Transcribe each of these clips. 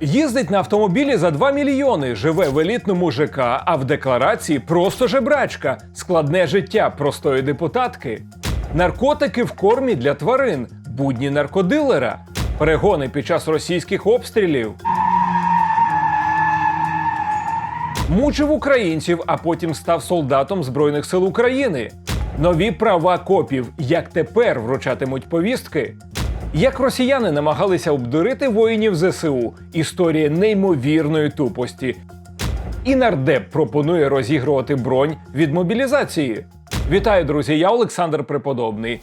Їздить на автомобілі за 2 мільйони, живе в елітному ЖК, а в декларації просто жебрачка, складне життя простої депутатки. Наркотики в кормі для тварин, будні наркодилера, перегони під час російських обстрілів. Мучив українців, а потім став солдатом Збройних сил України. Нові права копів, як тепер вручатимуть повістки. Як росіяни намагалися обдурити воїнів ЗСУ, історія неймовірної тупості. І нардеп пропонує розігрувати бронь від мобілізації. Вітаю, друзі! Я Олександр Преподобний.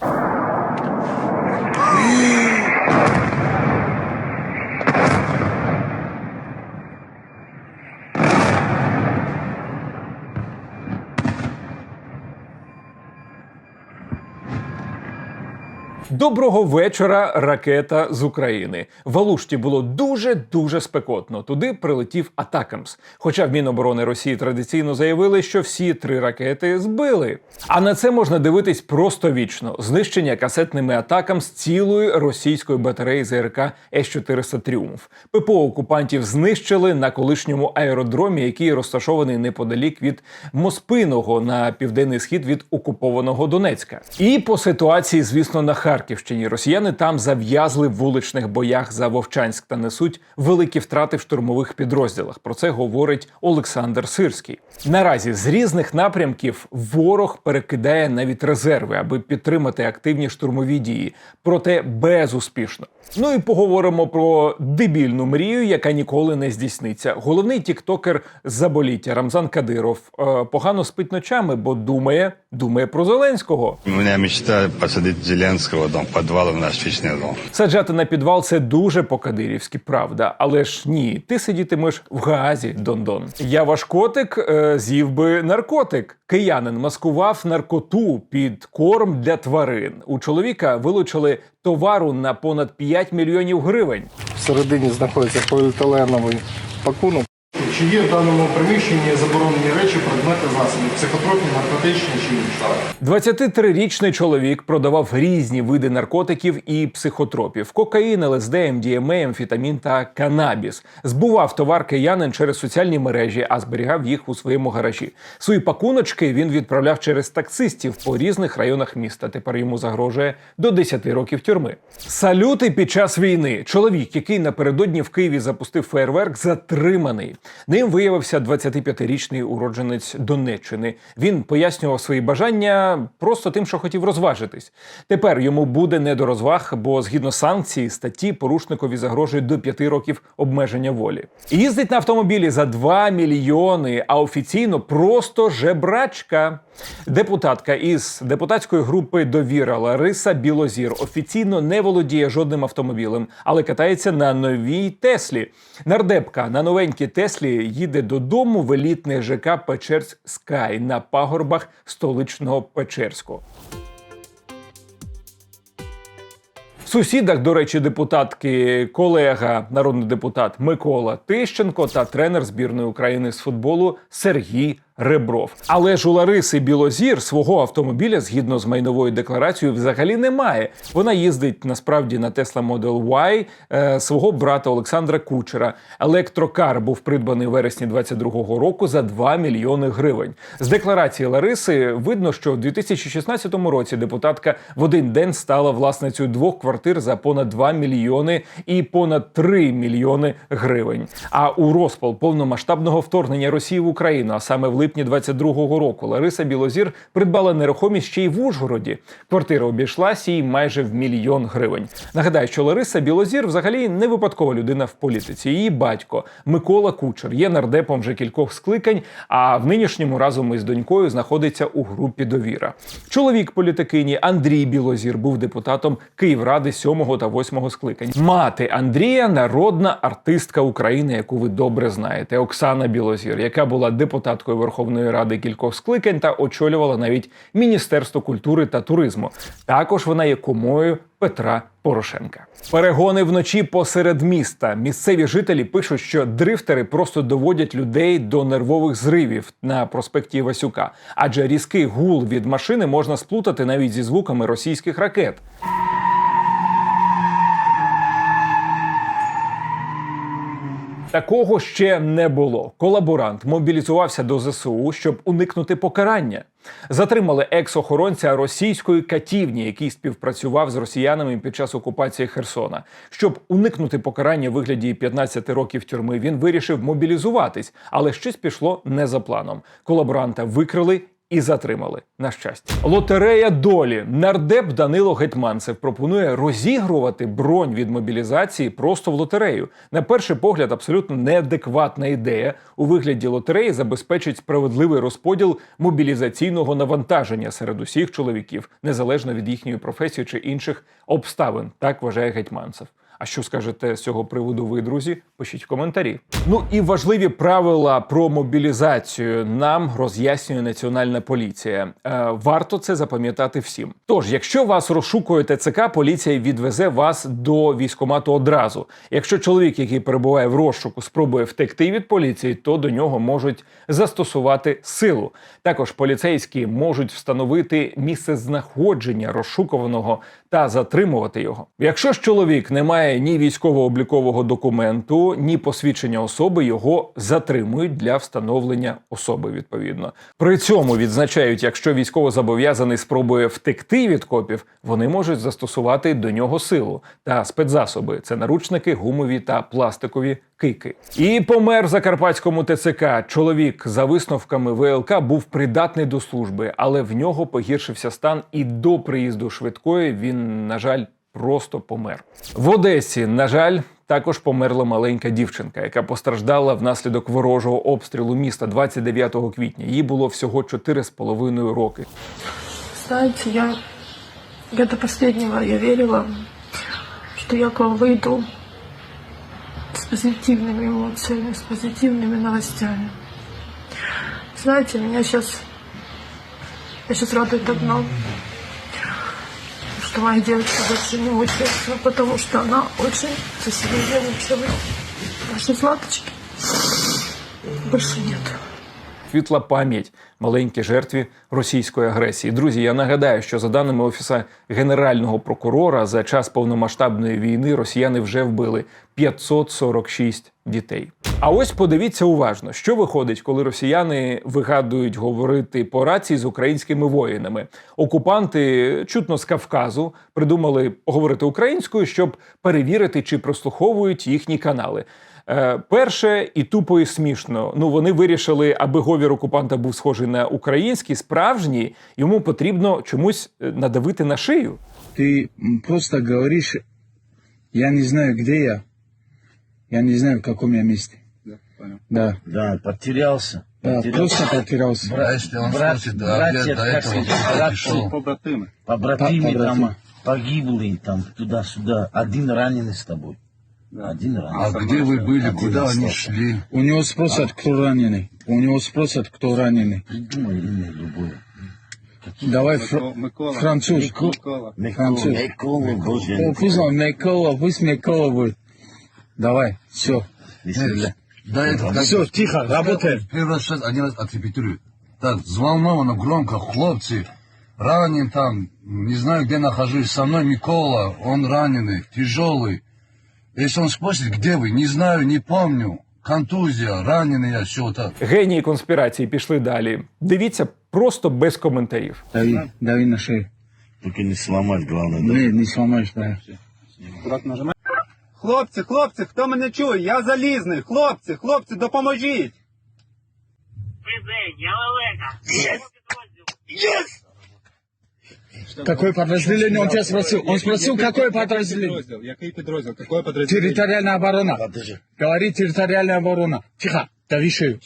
Доброго вечора, ракета з України. В Алушті було дуже дуже спекотно. Туди прилетів Атакамс. Хоча в Міноборони Росії традиційно заявили, що всі три ракети збили. А на це можна дивитись просто вічно: знищення касетними атакам з цілої російської батареї ЗРК С-400 Тріумф. ППО окупантів знищили на колишньому аеродромі, який розташований неподалік від Моспиного на південний схід від окупованого Донецька. І по ситуації, звісно, на Харківщині росіяни там зав'язли в вуличних боях за Вовчанськ та несуть великі втрати в штурмових підрозділах. Про це говорить Олександр Сирський. Наразі з різних напрямків ворог перекидає навіть резерви, аби підтримати активні штурмові дії, проте безуспішно. Ну і поговоримо про дебільну мрію, яка ніколи не здійсниться. Головний тіктокер заболіття Рамзан Кадиров е, погано спить ночами, бо думає, думає про Зеленського. У меня мечта посадить Зеленского дом, подвал у нас в дом. Саджати на підвал це дуже по-кадирівськи, правда. Але ж ні, ти сидітимеш в Гаазі, Дондон. Я ваш котик е, з'їв би наркотик. Киянин маскував наркоту під корм для тварин. У чоловіка вилучили товару на понад 5 мільйонів гривень. Всередині знаходиться поліетиленовий пакунок. Чи є в даному приміщенні заборонені речі, предмети засоби, психотропні, наркотичні чи інші? 23-річний чоловік продавав різні види наркотиків і психотропів: кокаїн, ЛСД, МДМА, амфетамін та канабіс. Збував товар киянин через соціальні мережі, а зберігав їх у своєму гаражі. Свої пакуночки він відправляв через таксистів по різних районах міста. Тепер йому загрожує до 10 років тюрми. Салюти під час війни. Чоловік, який напередодні в Києві запустив фейерверк, затриманий. Ним виявився 25-річний уродженець Донеччини. Він пояснював свої бажання просто тим, що хотів розважитись. Тепер йому буде не до розваг, бо згідно санкції статті порушникові загрожує до 5 років обмеження волі. Їздить на автомобілі за 2 мільйони, а офіційно просто жебрачка. Депутатка із депутатської групи Довіра Лариса Білозір офіційно не володіє жодним автомобілем, але катається на новій Теслі. Нардепка на новенькій Теслі їде додому в елітний ЖК Печерськ Скай на пагорбах столичного Печерського. В сусідах, до речі, депутатки, колега, народний депутат Микола Тищенко та тренер збірної України з футболу Сергій Ребров. Але ж у Лариси Білозір свого автомобіля згідно з майновою декларацією взагалі немає. Вона їздить насправді на Tesla Model Y е, свого брата Олександра Кучера. Електрокар був придбаний в вересні 22-го року за 2 мільйони гривень. З декларації Лариси видно, що в 2016 році депутатка в один день стала власницею двох квартир за понад 2 мільйони і понад 3 мільйони гривень. А у розпал повномасштабного вторгнення Росії в Україну, а саме в липні 22-го року, Лариса Білозір придбала нерухомість ще й в Ужгороді. Квартира обійшлася їй майже в мільйон гривень. Нагадаю, що Лариса Білозір взагалі не випадкова людина в політиці. Її батько Микола Кучер є нардепом вже кількох скликань, а в нинішньому разом із донькою знаходиться у групі довіра. Чоловік політикині Андрій Білозір був депутатом Київради 7 та 8 скликань. Мати Андрія народна артистка України, яку ви добре знаєте, Оксана Білозір, яка була депутаткою Верховної Ради кількох скликань та очолювала навіть Міністерство культури та туризму. Також вона є кумою Петра Порошенка. Перегони вночі посеред міста. Місцеві жителі пишуть, що дрифтери просто доводять людей до нервових зривів на проспекті Івасюка, адже різкий гул від машини можна сплутати навіть зі звуками російських ракет. Такого ще не було. Колаборант мобілізувався до ЗСУ, щоб уникнути покарання. Затримали екс-охоронця російської катівні, який співпрацював з росіянами під час окупації Херсона. Щоб уникнути покарання в вигляді 15 років тюрми, він вирішив мобілізуватись, але щось пішло не за планом. Колаборанта викрили і затримали. На щастя, лотерея долі нардеп Данило Гетманцев пропонує розігрувати бронь від мобілізації просто в лотерею. На перший погляд, абсолютно неадекватна ідея у вигляді лотереї забезпечить справедливий розподіл мобілізаційного навантаження серед усіх чоловіків, незалежно від їхньої професії чи інших обставин. Так вважає Гетманцев. А що скажете з цього приводу ви, друзі? Пишіть в коментарі. Ну і важливі правила про мобілізацію нам роз'яснює Національна поліція. Е, варто це запам'ятати всім. Тож, якщо вас розшукує ТЦК, поліція відвезе вас до військкомату одразу. Якщо чоловік, який перебуває в розшуку, спробує втекти від поліції, то до нього можуть застосувати силу. Також поліцейські можуть встановити місце знаходження розшукуваного та затримувати його. Якщо ж чоловік не має ні військово-облікового документу, ні посвідчення особи, його затримують для встановлення особи. Відповідно, при цьому відзначають, якщо військовозобов'язаний спробує втекти від копів, вони можуть застосувати до нього силу та спецзасоби. Це наручники, гумові та пластикові кийки. І помер в закарпатському ТЦК. Чоловік за висновками ВЛК був придатний до служби, але в нього погіршився стан, і до приїзду швидкої він, на жаль, просто помер. В Одесі, на жаль, також померла маленька дівчинка, яка постраждала внаслідок ворожого обстрілу міста 29 квітня. Їй було всього 4,5 роки. Знаете, я, я до последнего я верила, что я к вам выйду с позитивными эмоциями, с позитивными новостями. Знаете, меня сейчас, я сейчас радует одно, моя девочка больше не мучается, потому что она очень за себя нервничала. Наши златочки больше нет. Світла пам'ять маленькій жертві російської агресії. Друзі, я нагадаю, що за даними офіса генерального прокурора, за час повномасштабної війни росіяни вже вбили 546 дітей. А ось подивіться уважно, що виходить, коли росіяни вигадують говорити по рації з українськими воїнами. Окупанти, чутно з Кавказу, придумали говорити українською, щоб перевірити, чи прослуховують їхні канали. Е, перше і тупо і смішно. Ну вони вирішили, аби говір окупанта був схожий на український, справжній, йому потрібно чомусь е, надавити на шию. М, просто говоришь, я не знаю, где я. Я не знаю, в каком я месте. Да, Да, потерялся. да, Потерялся. просто потерялся. Брат, если он брат- спросит, а братья, где до этого братцы, пришел? побратимы, Побратимы. там погибли, там туда-сюда. Один раненый с тобой. Один А раненый. где вы были, Один куда они остался. шли? У него спросят, кто раненый. У него спросят, кто раненый. Придумай имя любое. Давай фр- француз. Микола. Француз. Микола, боже. О, пусть он Микола, Микола будет. Давай, все. Веселя. Да, это как- Все, тихо, работаем. Первый раз сейчас один раз отрепетирую. Так, взволнованно, громко, хлопцы, ранен там, не знаю, где нахожусь, со мной Микола, он раненый, тяжелый. Если он спросит, где вы, не знаю, не помню, контузия, раненый я, все так. Генії конспірації пішли далі. Дивіться просто без коментарів. Дави, дави на шею. Только не сломать, главное. да. Не, не сломаешь, да. Хлопці, хлопці, хто мене чує? Я залізний. Хлопці, хлопці, допоможіть. Какое подразделение он тебя спросил? Он спросил, какое подразделение? Який підрозділ? Какое подразделение? Территориальная оборона. Говори территориальная оборона. Тихо, дави шею.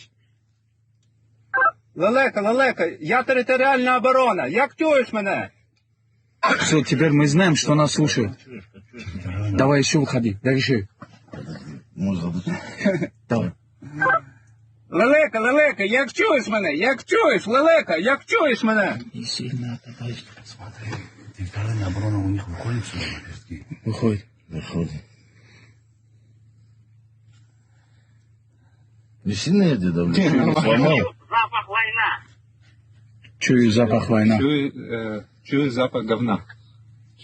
Лелека, лелека, я територіальна оборона. Як чуєш мене? Все, теперь мы знаем, что нас слушают. Давай еще выходи, дави шею. Можно. Давай. Лелека, лелека, як чуєш мене? Як чуєш, лелека, як чуєш мене? Не сильно, давай. Территориальная оборона у них выходит сюда, Выходит. Выходим. Не сильно я тебя давлю? Сломал? Чую запах война. Чую, е, чую запах говна.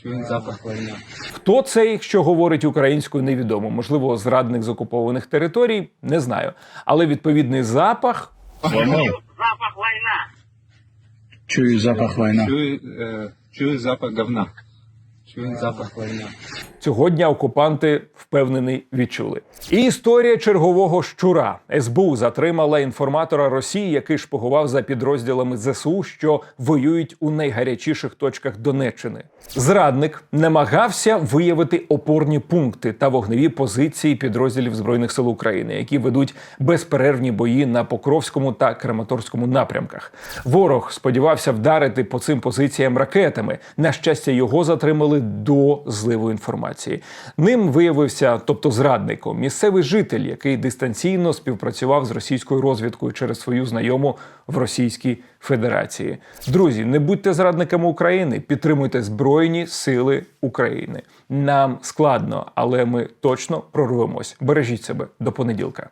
Чую запах війни. Хто цей, що говорить українською, невідомо. Можливо, зрадник з окупованих територій, не знаю. Але відповідний запах Чую запах война. Чую, запах е, чую запах говна. Чую запах війни. Цього дня окупанти впевнений відчули. І історія чергового щура СБУ затримала інформатора Росії, який шпигував за підрозділами ЗСУ, що воюють у найгарячіших точках Донеччини. Зрадник намагався виявити опорні пункти та вогневі позиції підрозділів збройних сил України, які ведуть безперервні бої на Покровському та Краматорському напрямках. Ворог сподівався вдарити по цим позиціям ракетами. На щастя, його затримали до зливу інформації. Ним виявився, тобто зрадником, місцевий житель, який дистанційно співпрацював з російською розвідкою через свою знайому в Російській Федерації. Друзі, не будьте зрадниками України, підтримуйте Збройні Сили України. Нам складно, але ми точно прорвемось. Бережіть себе до понеділка.